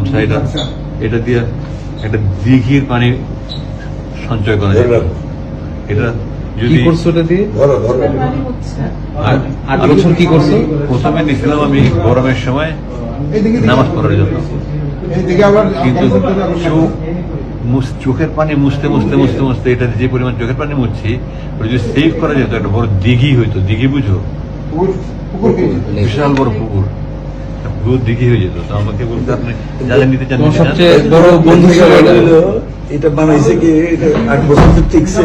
গামছা এটা এটা দিয়ে একটা দিঘির পানি সঞ্চয় করা যায়। এটা যদি করছ ওটা দিয়ে? ধরো ধরো। আর- বছর কি করছ? প্রথমে নিয়েছিলাম আমি গরমের সময় নামাজ পড়ার জন্য। কিন্তু চোখ চোখের পানি মুছতে মুছতে মুছতে মুছতে এটা যে পরিমাণ চোখের পানি মুছছি ওটা যদি সেভ করা যেত একটা বড় দিঘি হইতো। দিঘি বুঝো? বিশাল বড় পুকুর। পুরো দিঘি হয়ে যেত তো আমাকে বলতে আপনি যারা নিতে চান তোমার নিতে চান। সবচেয়ে বড় বন্ধু এটা। এটা বানাইছে কি আট বছর তো টিকছে।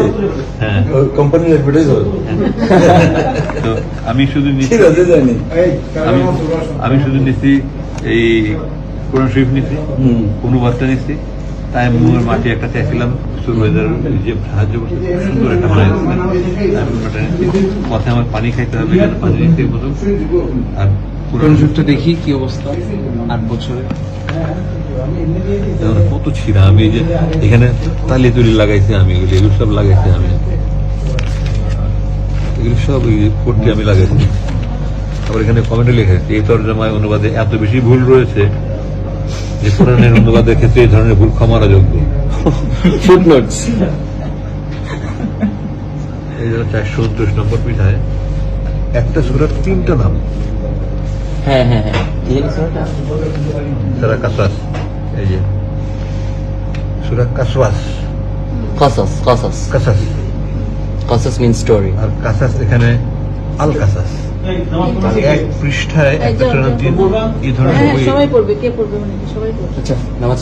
কোম্পানির অ্যাডভার্টাইজ হবে তো আমি শুধু নিচ্ছি আমি শুধু এই কোরআন শরীফ নিচ্ছি বার্তা নিচ্ছি। তাই মুয়ের মাটি একটা চাইছিলাম সুরবাইদার যে সাহায্য করছে সুন্দর একটা বানাই পথে আমার পানি খাইতে হবে পানি নিতে বোঝো আর কোরআন দেখি কি অবস্থা? আট বছরে। কত ছিঁড়া? আমি এই যে এখানে তালি তুলি লাগাইছি আমি এগুলো এগুলো সব লাগাইছি আমি। এগুলো সব এই পট্টি আমি লাগাইছি। আবার এখানে কমেন্টে লেখা এই তর্জমায় অনুবাদে এত বেশি ভুল রয়েছে যে কোরআনের অনুবাদের ক্ষেত্রে এই ধরনের ভুল ক্ষমার যোগ্য ফুটনোটস এই জন্য চারশো উনত্রিশ নম্বর পিঠায় একটা সুরার তিনটা নাম। হ্যাঁ হ্যাঁ হ্যাঁ। কাসাস এই যে। সুরা কাসওয়াস। কাসাস কাসাস কাসাস কাসাস মিন স্টোরি আর কাসাস এখানে আল কাসাস এক পৃষ্ঠায় একটা এই ধরনের হ্যাঁ বই। সবাই পড়বে কে পড়বে মানে সবাই পড়বে। আচ্ছা নামাজ